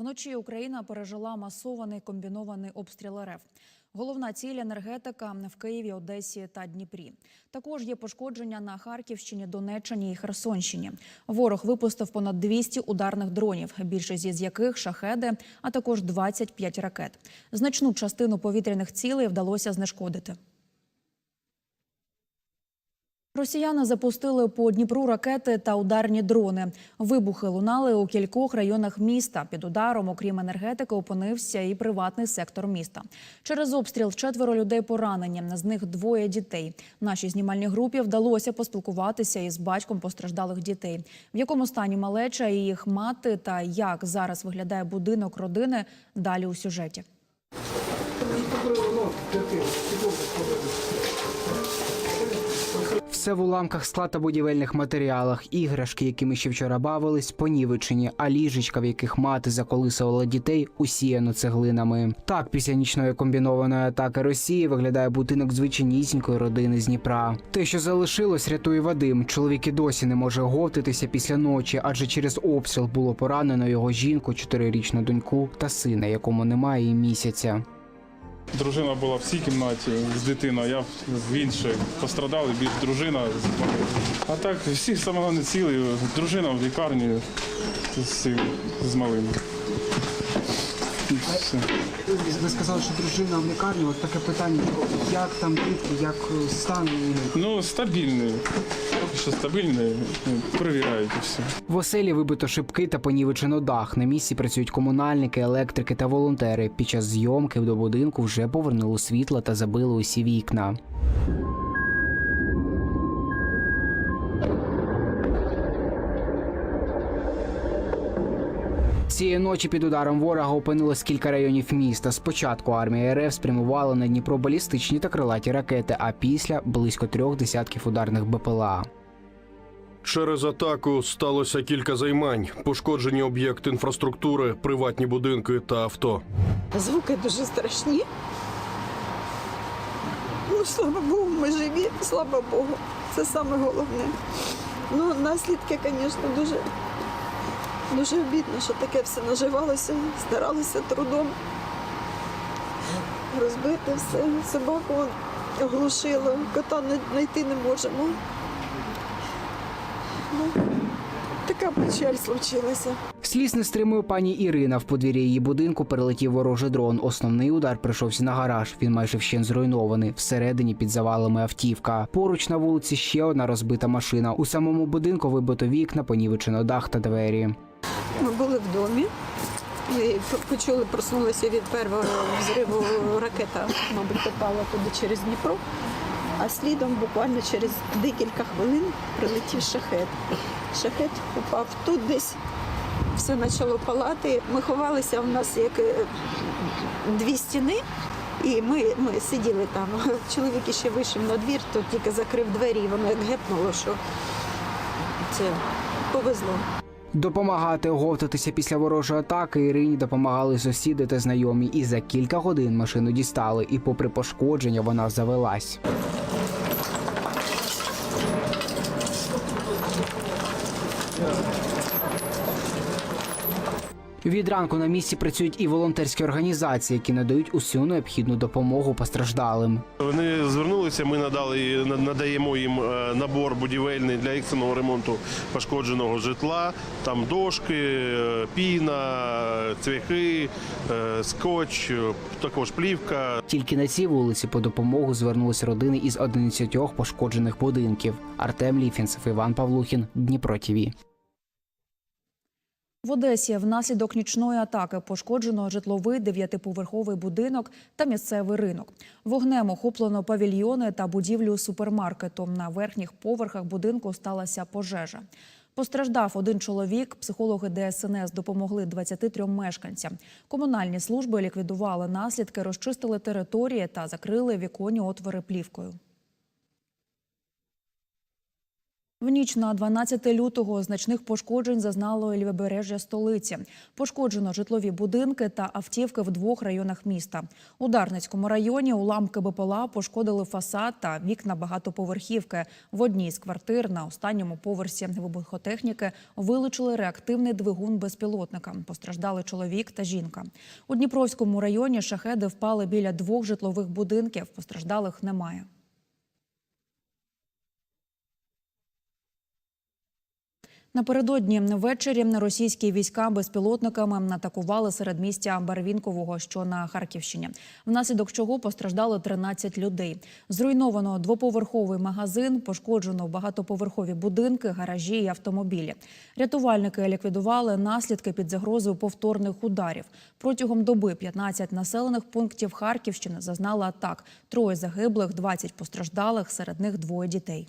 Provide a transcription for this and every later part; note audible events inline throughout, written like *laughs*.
Вночі Україна пережила масований комбінований обстріл РФ. Головна ціль енергетика в Києві, Одесі та Дніпрі. Також є пошкодження на Харківщині, Донеччині і Херсонщині. Ворог випустив понад 200 ударних дронів, більшість із яких шахеди, а також 25 ракет. Значну частину повітряних цілей вдалося знешкодити. Росіяни запустили по Дніпру ракети та ударні дрони. Вибухи лунали у кількох районах міста. Під ударом, окрім енергетики, опинився і приватний сектор міста. Через обстріл четверо людей поранені. З них двоє дітей. Нашій знімальній групі вдалося поспілкуватися із батьком постраждалих дітей. В якому стані малеча і їх мати та як зараз виглядає будинок родини. Далі у сюжеті. Все в уламках скла та будівельних матеріалах, іграшки, якими ще вчора бавились, понівечені, а ліжечка, в яких мати заколисувала дітей, усіяно цеглинами. Так, після нічної комбінованої атаки Росії виглядає будинок звичайнісінької родини з Дніпра. Те, що залишилось, рятує Вадим. Чоловік і досі не може оговтатися після ночі, адже через обстріл було поранено його жінку, чотирирічну доньку та сина, якому немає і місяця. Дружина була в цій кімнаті з дитиною, я в іншій. Пострадали більш дружина. А так, всі саме не цілі. Дружина в лікарні з, з малим. Все. Ви сказали, що дружина в лікарні. От таке питання: як там дітки, як стан Ну, стабільний. Поки що стабільний. Ну, Перевіряють і все. В оселі вибито шибки та понівечено дах. На місці працюють комунальники, електрики та волонтери. Під час зйомки до будинку вже повернули світло та забили усі вікна. Цієї ночі під ударом ворога опинилось кілька районів міста. Спочатку армія РФ спрямувала на Дніпро балістичні та крилаті ракети, а після близько трьох десятків ударних БПЛА. Через атаку сталося кілька займань, пошкоджені об'єкти інфраструктури, приватні будинки та авто. Звуки дуже страшні. Ну, слава Богу, ми живі, слава Богу. Це саме головне. Ну, наслідки, звісно, дуже, дуже обідно, що таке все наживалося, старалися трудом розбити все. Собаку оглушило, кота знайти не можемо. Ну, така печаль случилася. Сліз не стримує пані Ірина. В подвір'ї її будинку перелетів ворожий дрон. Основний удар прийшовся на гараж. Він майже вщен зруйнований. Всередині під завалами автівка. Поруч на вулиці ще одна розбита машина. У самому будинку вибито вікна, понівечено дах та двері. Ми були в домі. І почули, проснулися від першого взриву ракета, мабуть, попала туди через Дніпро. А слідом буквально через декілька хвилин прилетів шахет. Шахет упав тут десь, все почало палати. Ми ховалися, у нас як е, дві стіни, і ми, ми сиділи там. *laughs* Чоловік ще вийшов на двір, то тільки закрив двері, і воно як гепнуло, що це повезло. Допомагати оговтатися після ворожої атаки Ірині допомагали сусіди та знайомі. І за кілька годин машину дістали. І, попри пошкодження, вона завелась. Від ранку на місці працюють і волонтерські організації, які надають усю необхідну допомогу постраждалим. Вони звернулися. Ми надали надаємо їм е, набор будівельний для екстреного ремонту пошкодженого житла. Там дошки, е, піна, цвяхи, е, скотч, також плівка. Тільки на цій вулиці по допомогу звернулись родини із 11 пошкоджених будинків. Артем Ліфінцев, Іван Павлухін, Дніпро ТІВІ. В Одесі внаслідок нічної атаки пошкоджено житловий дев'ятиповерховий будинок та місцевий ринок. Вогнем охоплено павільйони та будівлю супермаркету. На верхніх поверхах будинку сталася пожежа. Постраждав один чоловік. Психологи ДСНС допомогли 23 мешканцям. Комунальні служби ліквідували наслідки, розчистили території та закрили віконні отвори плівкою. В ніч на 12 лютого значних пошкоджень зазнало і лівобережжя столиці. Пошкоджено житлові будинки та автівки в двох районах міста. У Дарницькому районі уламки БПЛА пошкодили фасад та вікна багатоповерхівки. В одній з квартир на останньому поверсі вибухотехніки вилучили реактивний двигун безпілотника. Постраждали чоловік та жінка. У Дніпровському районі шахеди впали біля двох житлових будинків. Постраждалих немає. Напередодні ввечері російські війська безпілотниками атакували середмістя Барвінкового, що на Харківщині, внаслідок чого постраждали 13 людей. Зруйновано двоповерховий магазин, пошкоджено багатоповерхові будинки, гаражі і автомобілі. Рятувальники ліквідували наслідки під загрозою повторних ударів. Протягом доби 15 населених пунктів Харківщини зазнали атак. Троє загиблих, 20 постраждалих, серед них двоє дітей.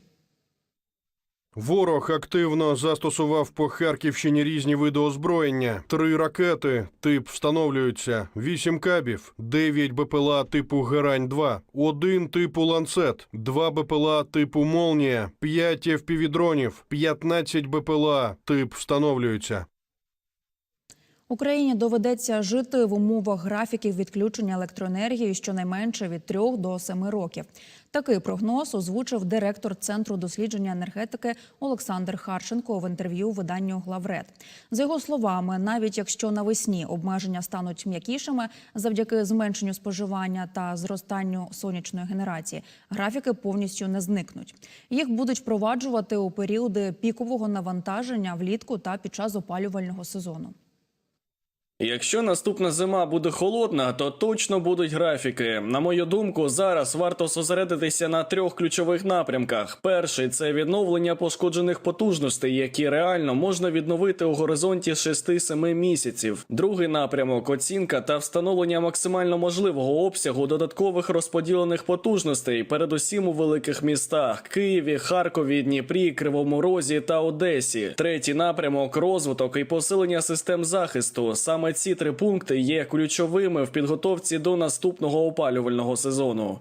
Ворог активно застосував по Харківщині різні види озброєння: три ракети, тип встановлюються, вісім кабів, дев'ять БПЛА типу Герань 2 один типу ланцет, два БПЛА типу Молнія, п'ять ФПВ-дронів, 15 БПЛА тип встановлюється. Україні доведеться жити в умовах графіків відключення електроенергії щонайменше від 3 до 7 років. Такий прогноз озвучив директор Центру дослідження енергетики Олександр Харченко в інтерв'ю виданню Главред. За його словами, навіть якщо навесні обмеження стануть м'якішими завдяки зменшенню споживання та зростанню сонячної генерації, графіки повністю не зникнуть. Їх будуть впроваджувати у періоди пікового навантаження влітку та під час опалювального сезону. Якщо наступна зима буде холодна, то точно будуть графіки. На мою думку, зараз варто зосередитися на трьох ключових напрямках. Перший це відновлення пошкоджених потужностей, які реально можна відновити у горизонті 6-7 місяців. Другий напрямок оцінка та встановлення максимально можливого обсягу додаткових розподілених потужностей, передусім у великих містах Києві, Харкові, Дніпрі, Кривому Розі та Одесі. Третій напрямок розвиток і посилення систем захисту. Саме ці три пункти є ключовими в підготовці до наступного опалювального сезону.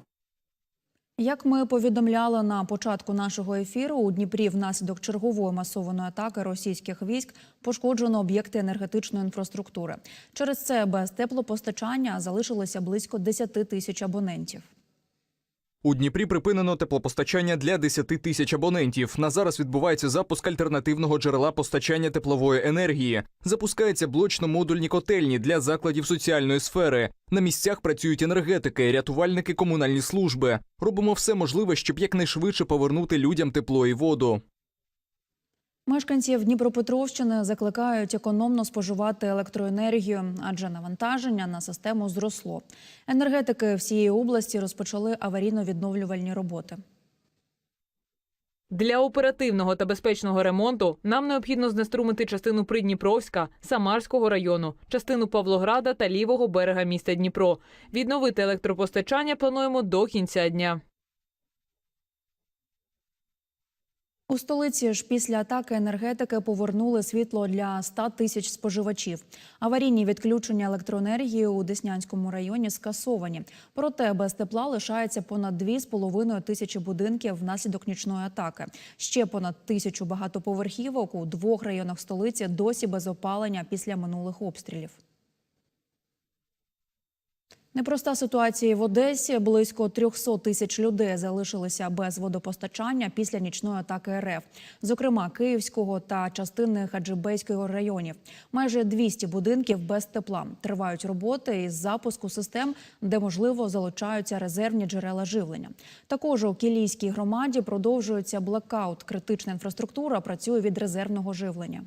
Як ми повідомляли на початку нашого ефіру, у Дніпрі внаслідок чергової масованої атаки російських військ пошкоджено об'єкти енергетичної інфраструктури. Через це без теплопостачання залишилося близько 10 тисяч абонентів. У Дніпрі припинено теплопостачання для 10 тисяч абонентів. На зараз відбувається запуск альтернативного джерела постачання теплової енергії. Запускаються блочно-модульні котельні для закладів соціальної сфери. На місцях працюють енергетики, рятувальники, комунальні служби. Робимо все можливе, щоб якнайшвидше повернути людям тепло і воду. Мешканців Дніпропетровщини закликають економно споживати електроенергію, адже навантаження на систему зросло. Енергетики всієї області розпочали аварійно-відновлювальні роботи. Для оперативного та безпечного ремонту нам необхідно знеструмити частину Придніпровська, Самарського району, частину Павлограда та лівого берега міста Дніпро. Відновити електропостачання плануємо до кінця дня. У столиці ж після атаки енергетики повернули світло для 100 тисяч споживачів. Аварійні відключення електроенергії у Деснянському районі скасовані. Проте без тепла лишається понад 2,5 тисячі будинків внаслідок нічної атаки. Ще понад тисячу багатоповерхівок у двох районах столиці досі без опалення після минулих обстрілів. Непроста ситуація в Одесі. Близько 300 тисяч людей залишилися без водопостачання після нічної атаки РФ, зокрема Київського та частини Хаджибейського районів. Майже 200 будинків без тепла. Тривають роботи із запуску систем, де можливо залучаються резервні джерела живлення. Також у Кілійській громаді продовжується блекаут. Критична інфраструктура працює від резервного живлення.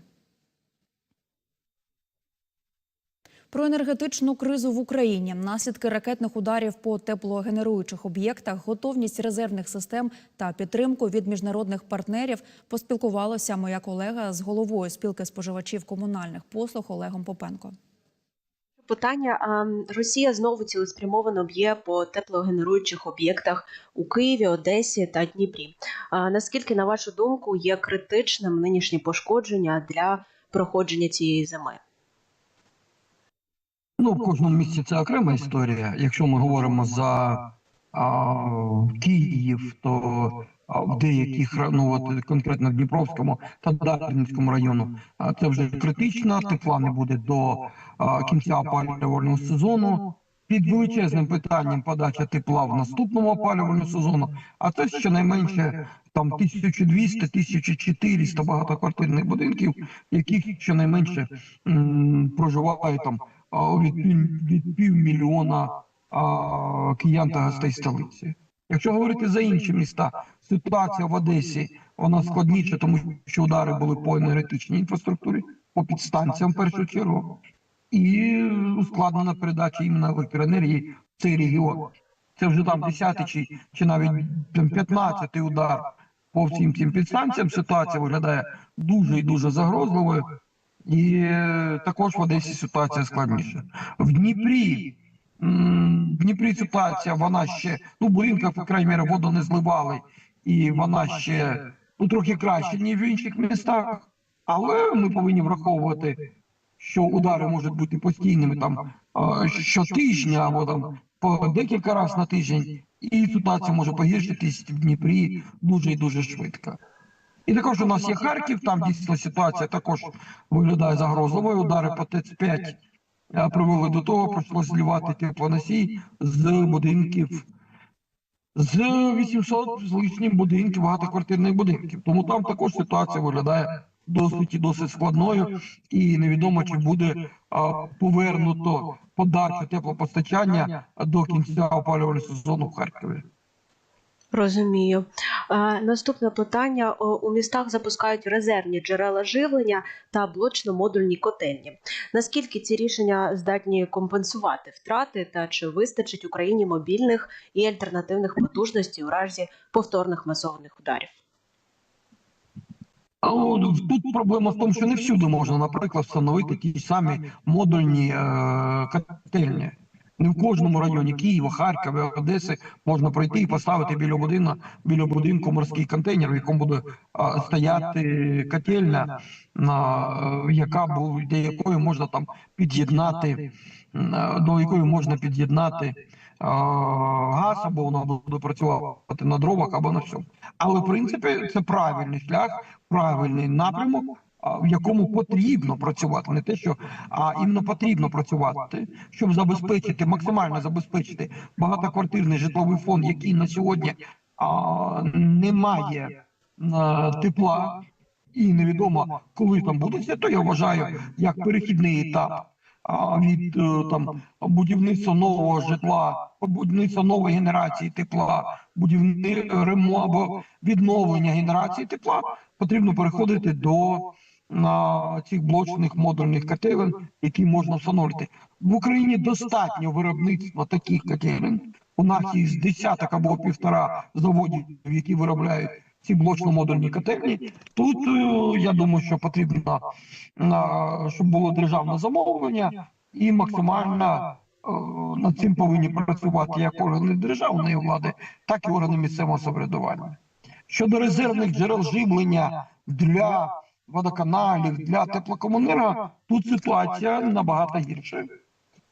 Про енергетичну кризу в Україні, наслідки ракетних ударів по теплогенеруючих об'єктах, готовність резервних систем та підтримку від міжнародних партнерів поспілкувалася моя колега з головою спілки споживачів комунальних послуг Олегом Попенко. Питання Росія знову цілеспрямовано б'є по теплогенеруючих об'єктах у Києві, Одесі та Дніпрі. Наскільки, на вашу думку, є критичним нинішні пошкодження для проходження цієї зими? Ну, в кожному місці це окрема історія. Якщо ми говоримо за а, Київ, то в деяких ну от конкретно в Дніпровському та Дарницькому району. А це вже критично. Тепла не буде до а, кінця опалювального сезону. Під величезним питанням подача тепла в наступному опалювальному сезону. А це щонайменше там 1200-1400 багатоквартирних будинків, яких щонайменше м, проживає там від, від півмільйона киян та гостей столиці. Якщо говорити за інші міста, ситуація в Одесі вона складніша, тому що удари були по енергетичній інфраструктурі, по підстанціям в першу чергу, і ускладнена передача іменно електроенергії в цей регіон. Це вже там 10 чи, чи навіть там 15 удар по всім цим підстанціям. Ситуація виглядає дуже і дуже загрозливою. І е, також в Одесі ситуація складніша. В Дніпрі в Дніпрі ситуація вона ще ну в будинках, по крайній мірі, воду не зливали, і вона ще ну трохи краще ніж в інших містах. Але ми повинні враховувати, що удари можуть бути постійними там щотижня або там по декілька разів на тиждень, і ситуація може погіршитись в Дніпрі дуже і дуже швидко. І також у нас є Харків, там дійсно ситуація також виглядає загрозливою. Удари по ТЕЦ-5 привели до того, прийшлося зливати теплоносій з будинків з 800 з лишнім будинків, багатоквартирних будинків. Тому там також ситуація виглядає досить і досить складною, і невідомо чи буде повернуто подачу теплопостачання до кінця опалювального сезону в Харкові. Розумію. Е, наступне питання: у містах запускають резервні джерела живлення та блочно-модульні котельні. Наскільки ці рішення здатні компенсувати втрати, та чи вистачить Україні мобільних і альтернативних потужностей у разі повторних масованих ударів? А тут проблема в тому, що не всюди можна, наприклад, встановити ті самі модульні е, котельні. Не в кожному районі Києва, Харкова, Одеси можна пройти і поставити біля будинку, біля будинку морський контейнер, в якому буде а, стояти котельня, е, яка бу- до якої можна там під'єднати, до якої можна під'єднати а, газ, або вона буде працювати на дровах, або на всьому. Але в принципі це правильний шлях, правильний напрямок, а, в якому потрібно працювати, не те, що а іменно потрібно працювати, щоб забезпечити максимально забезпечити багатоквартирний житловий фонд, який на сьогодні а, не має а, тепла. І невідомо, коли там буде це, то я вважаю як перехідний етап від е, там будівництва нового житла, будівництва нової генерації тепла, будівництва або відновлення генерації тепла, потрібно переходити до цих блочних модульних котелень, які можна встановлювати. В Україні достатньо виробництва таких котелень. У нас є десяток або півтора заводів, які виробляють ці блочно-модульні котельні. Тут е, я думаю, що потрібно щоб було державне замовлення і максимально е, над цим повинні працювати як органи державної влади, так і органи місцевого самоврядування. Щодо резервних джерел живлення для водоканалів, для теплокомунера, тут ситуація набагато гірша.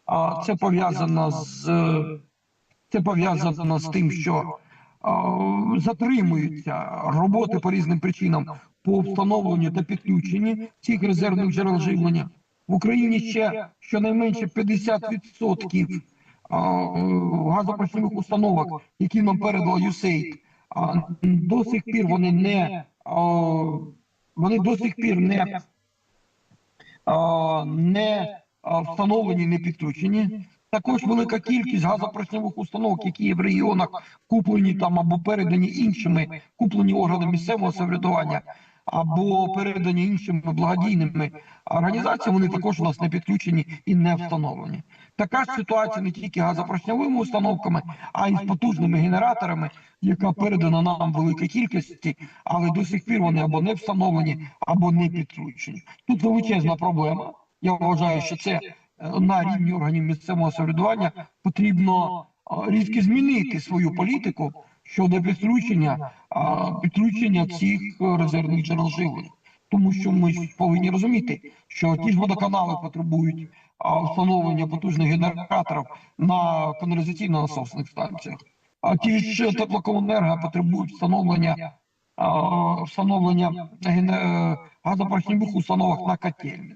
А це пов'язано з це пов'язано з тим, що затримуються роботи по різним причинам по встановленню та підключенні цих резервних джерел живлення. В Україні ще щонайменше 50% а, установок, які нам передала USAID, до сих пір вони не вони до сих пір не, не встановлені, не підключені. Також велика кількість газопоршневих установок, які є в регіонах, куплені там або передані іншими, куплені органами місцевого самоврядування, або передані іншими благодійними організаціями, вони також у нас не підключені і не встановлені. Така ж ситуація не тільки газопоршневими установками, а й з потужними генераторами, яка передана нам в великій кількості, але до сих пір вони або не встановлені, або не підключені. Тут величезна проблема. Я вважаю, що це е, на рівні органів місцевого самоврядування потрібно е, різко змінити свою політику щодо підключення підключення цих е, резервних джерел живлення. Тому що ми повинні розуміти, що ті ж водоканали потребують встановлення потужних генераторів на каналізаційно-насосних станціях. А ті ж теплокомуненерго потребують встановлення встановлення гене- газопорохневих установок на котельні.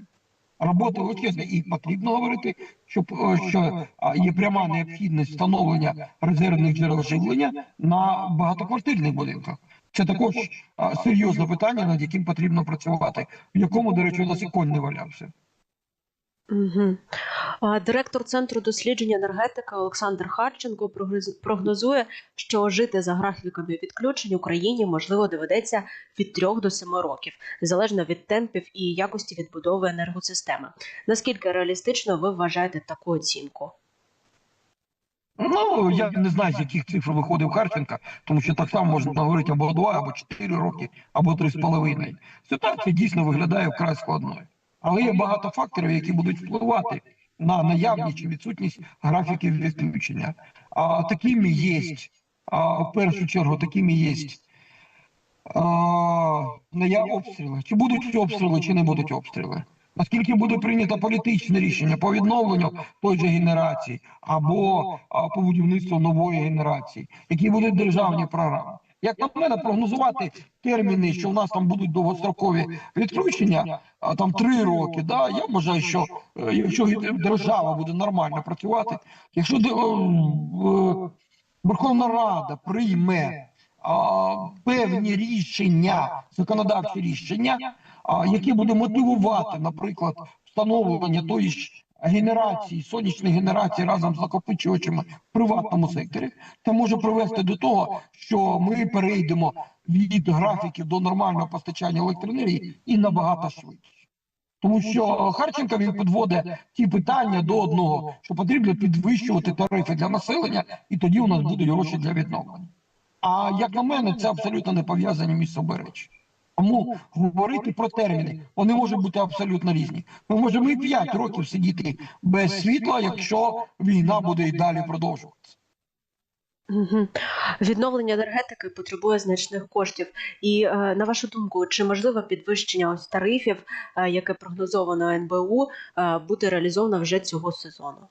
Роботи величезні, і потрібно говорити, щоб е, що є пряма необхідність встановлення резервних джерел живлення на багатоквартирних будинках. Це також серйозне питання, над яким потрібно працювати, в якому, до речі, у нас і конь не валявся. Угу. Директор Центру досліджень енергетики Олександр Харченко прогнозує, що жити за графіками відключень Україні можливо доведеться від 3 до 7 років, залежно від темпів і якості відбудови енергосистеми. Наскільки реалістично ви вважаєте таку оцінку? Ну, я не знаю, з яких цифр виходив Харченка, тому що так само можна говорити або два, або чотири роки, або три з половиною. Ситуація дійсно виглядає вкрай складною. Але є багато факторів, які будуть впливати на наявність чи відсутність графіків відключення. А такими є, а, в першу чергу, такими є ная обстріли. Чи будуть обстріли, чи не будуть обстріли. Наскільки буде прийнято політичне рішення по відновленню той же генерації або по будівництву нової генерації, які будуть державні програми. Як на мене, прогнозувати терміни, що в нас там будуть довгострокові відключення, а там три роки. Да, я вважаю, що е, якщо держава буде нормально працювати, якщо е, Верховна Рада прийме а, певні рішення, законодавчі рішення, а, які буде мотивувати, наприклад, встановлення тої ж генерації, сонячної генерації разом з накопичувачами в приватному секторі, це може привести до того, що ми перейдемо від графіків до нормального постачання електроенергії і набагато швидше. Тому що Харченко він підводить ті питання до одного, що потрібно підвищувати тарифи для населення, і тоді у нас будуть гроші для відновлення. А як на мене, це абсолютно не пов'язані між собою речі. Тому говорити про терміни, вони можуть бути абсолютно різні. Ми можемо і 5 років сидіти без світла, якщо війна буде і далі продовжуватися. Угу. Відновлення енергетики потребує значних коштів. І е, на вашу думку, чи можливо підвищення ось тарифів, е, яке прогнозовано НБУ, е, буде реалізовано вже цього сезону?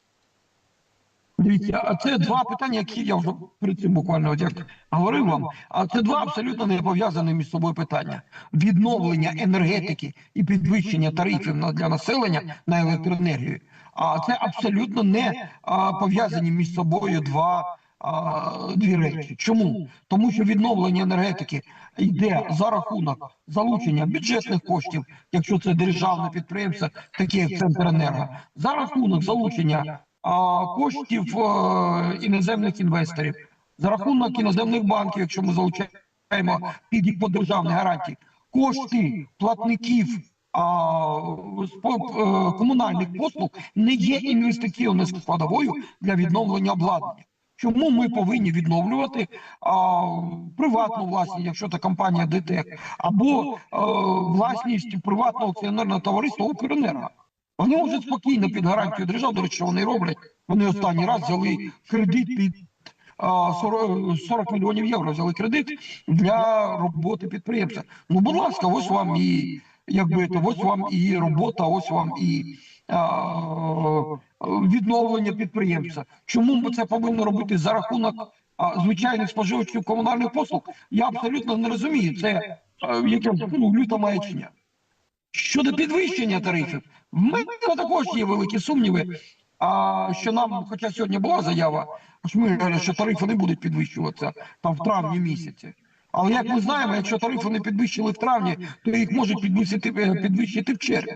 Дивіться, а це два питання, які я вже перед цим буквально от як говорив вам. А це два абсолютно не пов'язані між собою питання: відновлення енергетики і підвищення тарифів для населення на електроенергію. А це абсолютно не пов'язані між собою два. Дві речі. Чому? Тому що відновлення енергетики йде за рахунок залучення бюджетних коштів, якщо це державне підприємство, таке як Центренерго, за рахунок залучення коштів е, іноземних інвесторів, за рахунок іноземних банків, якщо ми залучаємо під їх державні гарантії, кошти платників по- е, комунальних послуг не є інвестиційною складовою для відновлення обладнання. Чому ми повинні відновлювати а, приватну власність, якщо це компанія ДТЕК, або а, власність приватного акціонерного товариства Укренерго? Вони можуть спокійно під гарантію держави, до речі, що вони роблять. Вони останній раз взяли кредит під а, 40, 40 мільйонів євро. Взяли кредит для роботи підприємця. Ну, будь ласка, ось вам і якби то, ось вам і робота, ось вам і відновлення підприємця. Чому ми це повинно робити за рахунок звичайних споживачів комунальних послуг? Я абсолютно не розумію. Це яке ну, люта маячня. Щодо підвищення тарифів, в мене також є великі сумніви. А що нам, хоча сьогодні була заява, що тарифи не будуть підвищуватися там в травні місяці. Але як ми знаємо, якщо тарифи не підвищили в травні, то їх можуть підвищити, підвищити в червні.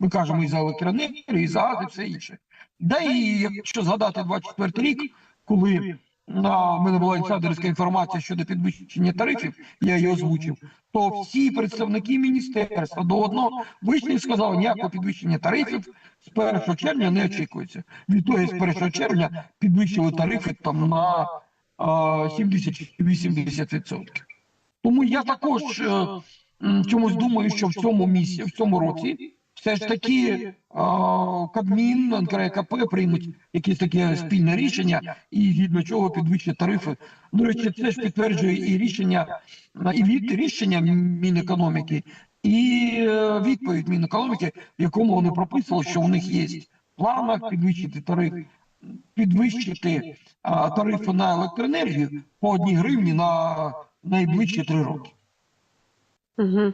Ми кажемо і за електроенергію, і за газ, і все інше. Да і якщо згадати 24 рік, коли на мене була інсайдерська інформація щодо підвищення тарифів, я її озвучив, то всі представники міністерства до одного вийшли і сказали, ніякого підвищення тарифів з 1 червня не очікується. Відтоді з 1 червня підвищили тарифи там на а, 70-80%. Тому я також е, чомусь думаю, що в цьому місці, в цьому році все ж таки е, Кабмін, НКРКП приймуть якесь таке спільне рішення, і згідно чого підвищать тарифи. До речі, це ж підтверджує і рішення, і від рішення Мінекономіки, і е, відповідь Мінекономіки, в якому вони прописали, що у них є в планах підвищити тариф підвищити а, тарифи на електроенергію по одній гривні на найближчі три роки. Угу.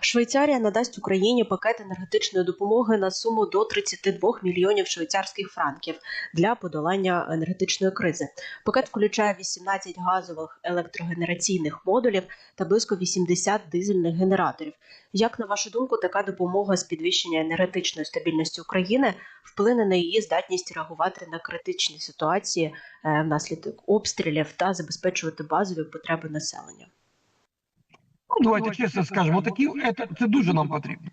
Швейцарія надасть Україні пакет енергетичної допомоги на суму до 32 мільйонів швейцарських франків для подолання енергетичної кризи. Пакет включає 18 газових електрогенераційних модулів та близько 80 дизельних генераторів. Як на вашу думку, така допомога з підвищення енергетичної стабільності України вплине на її здатність реагувати на критичні ситуації е, внаслідок обстрілів та забезпечувати базові потреби населення? Ну, давайте чесно скажемо, такі це, це дуже нам потрібно.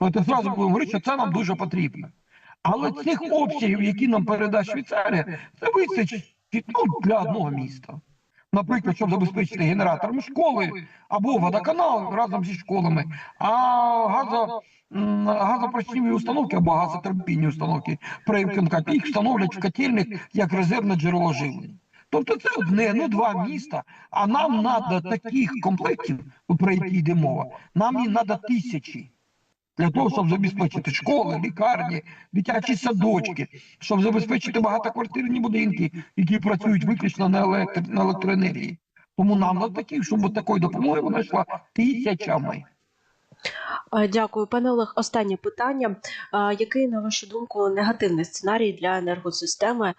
Давайте зразу будемо говорити, що це нам дуже потрібно. Але цих обсягів, які нам передасть Швейцарія, це вистачить ну, для одного міста. Наприклад, щоб забезпечити генераторами школи або водоканал разом зі школами, а газо, м, газопрочні установки або газотурбінні установки при їх встановлять в котельних як резервне джерело живлення. Тобто це одне, ну два міста, а нам треба таких комплектів, про які йде мова, нам їх треба тисячі. Для того, щоб забезпечити школи, лікарні, дитячі садочки, щоб забезпечити багатоквартирні будинки, які працюють виключно на, електр... на електроенергії. Тому нам на такі, щоб такої допомоги вона йшла тисячами. Дякую, пане Олег. Останнє питання. Який, на вашу думку, негативний сценарій для енергосистеми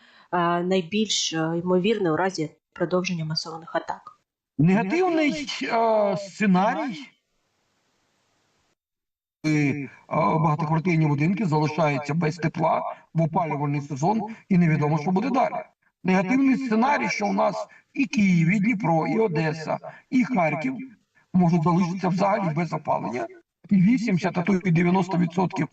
найбільш е, ймовірний у разі продовження масованих атак? Негативний е, сценарій. коли, е, Багатоквартирні будинки залишаються без тепла в опалювальний сезон, і невідомо, що буде далі. Негативний сценарій, що у нас і Київ, і Дніпро, і Одеса, і Харків можуть залишитися взагалі без опалення. І 80, а то і 90%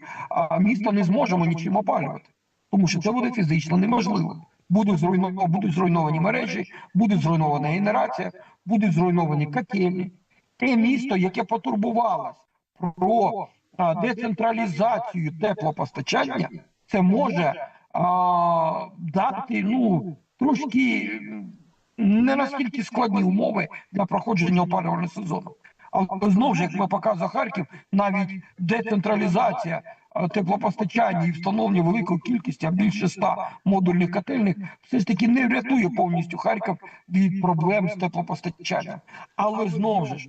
міста не зможемо нічим опалювати, тому що це буде фізично неможливо. Будуть зруйновані, будуть зруйновані мережі, буде зруйнована генерація, будуть зруйновані котельні. Те місто, яке потурбувалось про децентралізацію теплопостачання, це може а, дати ну трошки не наскільки складні умови для проходження опалювального сезону. Але знову ж, як ми показує Харків, навіть децентралізація теплопостачання і встановлення великої кількості, а більше ста модульних котельних, все ж таки не врятує повністю Харків від проблем з теплопостачанням. Але знову ж,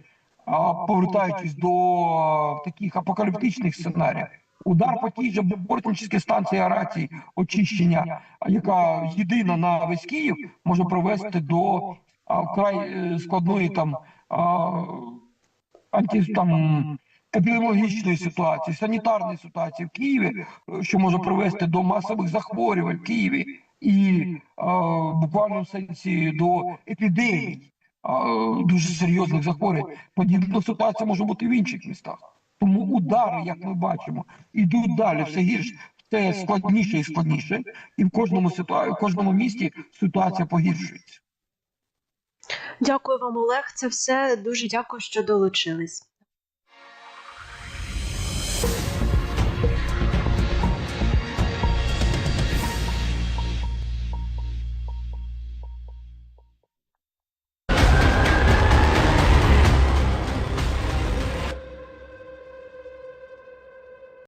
повертаючись до таких апокаліптичних сценаріїв, удар по тій же бортническій станції арації очищення, яка єдина на весь Київ, може привести до а, вкрай е, складної там а, анті, там епідеміологічної ситуації, санітарної ситуації в Києві, е, що може привести до масових захворювань в Києві і а, в буквальному сенсі до епідемій а, дуже серйозних захворювань. Подібна ситуація може бути в інших містах. Тому удари, як ми бачимо, ідуть далі все гірше, все складніше і складніше, і в кожному ситуації, в кожному місті ситуація погіршується. Дякую вам, Олег. Це все. Дуже дякую, що долучились.